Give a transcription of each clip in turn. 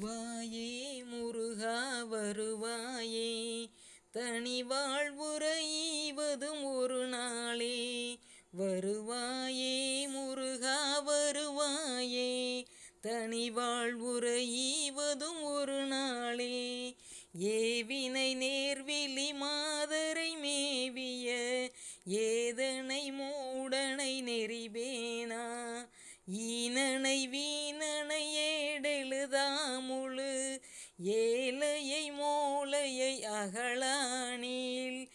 வருவாயே முருகா வருவாயே. தனி வாழ்வுரைவதும் ஒரு நாளே. வருவாயே முருகா வருவாயே. தனி வாழ்வுரைவதும் ஒரு நாளே. ஏவினை நேர்விழி மாதரை மேவிய ஏதனை மூடனை நெறிவேனா. ஈனனை வீணனையே முழுதாமுழு ஏலையை மோளையை அகளானில்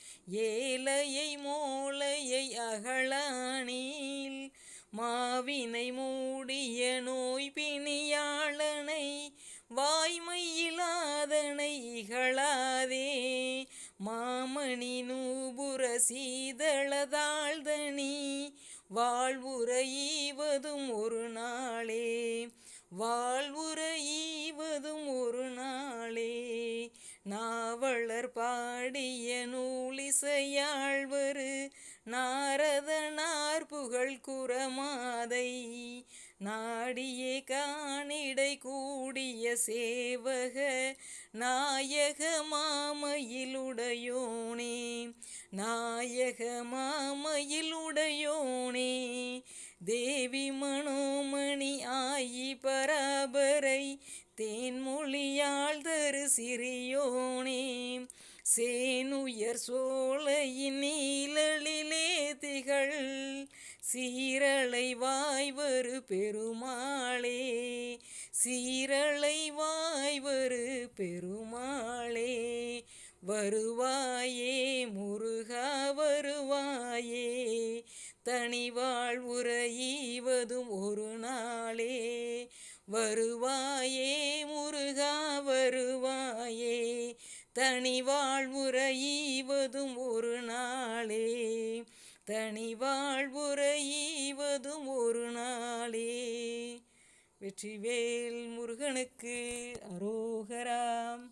ஏலையை மோளையை அகளானில் மாவினை மூடிய நோய் பிணியாளனை வாய்மையிலாதனை இகழாதே மாமணி நூபுர சீதளதாழ்தனி வாழ்வுரையீவதும் ஒரு நாள் நாவலர் பாடிய நூலிசையாழ்வரு நாரதனார் புகழ் குரமாதை நாடியே காணிடை கூடிய சேவக நாயக மாமையிலுடையோனே நாயக மாமையிலுடையோனே தேவி மனோமணி ஆயி பரா பராபரை தேன்மொழியாள் தரு சிறியோனே. சேனுயர் சோலையின் நீழலிலே திகழ் சீரலை வாய்வரு பெருமாளே. சீரலை வாய்வரு பெருமாளே. வருவாயே முருகா வருவாயே. தனி வாழ்வுரைவதும் ஒரு நாளே. வருவாயே முருகா வருவாயே. தனி வாழ்வுரைவதும் ஒரு நாளே. தனி வாழ்வுரைவதும் ஒரு நாளே. வெற்றிவேல் முருகனுக்கு அரோகராம்